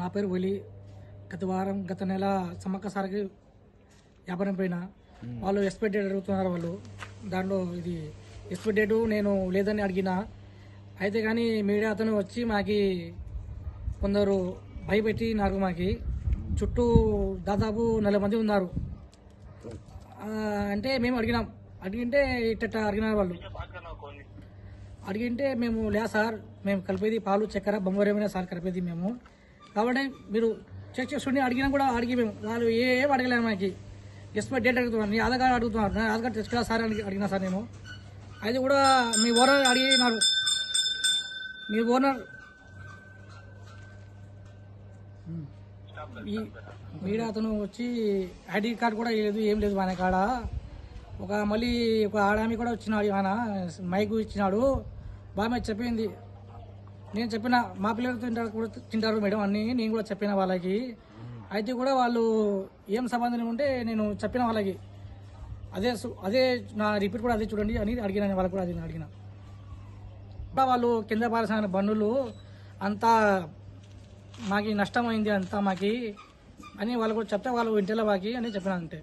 నా పేరు ఒలి. గత వారం గత నెల సమ్మక్క సారికి వ్యాపారం పోయిన. వాళ్ళు ఎక్స్పెక్ట్ డేట్ అడుగుతున్నారు వాళ్ళు. దాంట్లో ఇది ఎక్స్పెక్ట్ డేటు నేను లేదని అడిగిన. అయితే కానీ మీడియా అతను వచ్చి మాకి కొందరు భయపెట్టి నాకు మాకి. చుట్టూ దాదాపు నలభై మంది ఉన్నారు. అంటే మేము అడిగినాం. అడిగింటే ఇట్ట అడిగినారు వాళ్ళు. అడిగింటే మేము లే సార్ మేము కలిపేది పాలు చక్కెర బొమ్మరేమైనా సార్ కలిపేది మేము. కాబట్టి మీరు చెక్ చేసుకుని అడిగినా కూడా అడిగి మేము వాళ్ళు ఏం అడగలేము మనకి. ఎక్స్పైర్ డేట్ అడుగుతున్నారు నీ ఆధార్ కార్డు అడుగుతున్నారు నా ఆధార్ కార్డు తెచ్చుకోవాలి సార్ అని అడిగినా సార్ నేను. అది కూడా మీ ఓనర్ అడిగినారు. మీ ఓనర్ ఈ మీడియా అతను వచ్చి ఐడి కార్డు కూడా లేదు ఏం లేదు ఆయన కాడ. ఒక మళ్ళీ ఒక ఆడామి కూడా వచ్చినాడు ఆయన మైకు ఇచ్చినాడు. బాగా చెప్పింది నేను చెప్పిన మా పిల్లలు తింటారు కూడా తింటారు మేడం అన్ని నేను కూడా చెప్పిన వాళ్ళకి. అయితే కూడా వాళ్ళు ఏం సంబంధం ఉంటే నేను చెప్పిన వాళ్ళకి. అదే అదే నా రిపీట్ కూడా అదే చూడండి అని అడిగిన వాళ్ళకి కూడా అది అడిగిన. వాళ్ళు కింద పారేసిన బండ్లు అంతా మాకి నష్టమైంది అంతా మాకి అని వాళ్ళు కూడా చెప్తే వాళ్ళు ఇంటిలో మాకి అని చెప్పిన అంతే.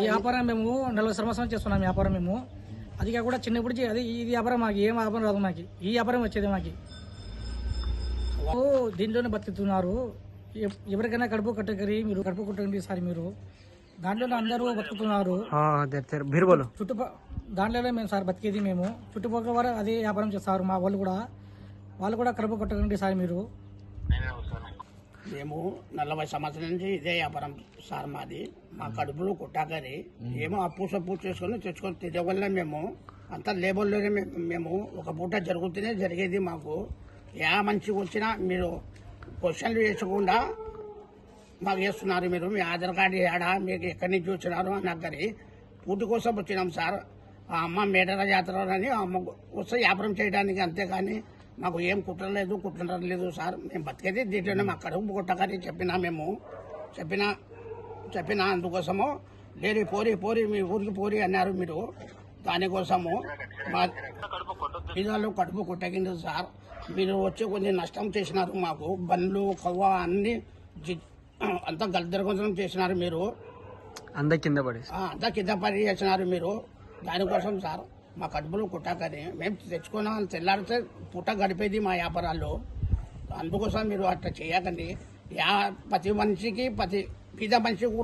ఈ వ్యాపారం మేము నలభై సంవత్సరాలు చేస్తున్నాం వ్యాపారం మేము. అది కాకుండా చిన్నప్పుడు అది ఈ వ్యాపారం మాకు ఏం వ్యాపారం రాదు మాకు. ఈ వ్యాపారం వచ్చేది మాకు. ఓ, దీంట్లోనే బతుకుతున్నారు. ఎవ్- ఎవరికైనా కడుపు కట్టకరి మీరు కడుపు కట్టండి సారి మీరు. దాంట్లోనే అందరూ బతుకుతున్నారు. మీరు బోలో. చుట్టుప దాంట్లోనే మేము సార్ బతికేది మేము. చుట్టుపక్కల వారు అదే వ్యాపారం చేస్తారు మా వాళ్ళు కూడా. వాళ్ళు కూడా కడుపు కొట్టకండి సార్ మీరు. మేము నలభై సంవత్సరాల నుంచి ఇదే వ్యాపారం సార్ మాది. మా కడుపులో కుట్టాకరి ఏమో అప్పు సప్పు చేసుకొని తెచ్చుకొని తిరగలే మేము. అంతా లేబర్లోనే మేము మేము ఒక పూట జరుగుతూనే జరిగేది మాకు. యా మంచి వచ్చినా మీరు క్వశ్చన్లు వేసకుండా మాకు వేస్తున్నారు మీరు. మీ ఆధార్ కార్డు ఏడా మీకు ఎక్కడి నుంచి వచ్చినారు అని అక్కడి పూటి కోసం వచ్చినాం సార్. ఆ అమ్మ మేడల జాతర అని అమ్మ వస్తే వ్యాపారం చేయడానికి అంతేగాని మాకు ఏం కుట్రలేదు కుట్రలేదు సార్. మేము బతికేది దీంట్లోనే మా కడుపు కుట్టకని చెప్పినా మేము. చెప్పినా చెప్పినా అందుకోసము. లేని పోరి పోరి మీ ఊరికి పోరి అన్నారు మీరు. దానికోసము మా పిల్లలు కడుపు కుట్టకింది సార్. మీరు వచ్చి కొంచెం నష్టం చేసినారు మాకు. బండ్లు కవ్వ అన్ని అంతా గల్దరగొందరం చేసినారు మీరు. అందరి కింద పడేసి. ఆ, అంతా కింద పని చేసినారు మీరు. దానికోసం సార్. మా కడుపులు కుట్టాకని మేము తెచ్చుకున్నాం తెల్లారితే పుట్ట గడిపేది మా వ్యాపారాల్లో. అందుకోసం మీరు అట్లా చేయకండి. యా ప్రతి మనిషికి ప్రతి పేద మనిషి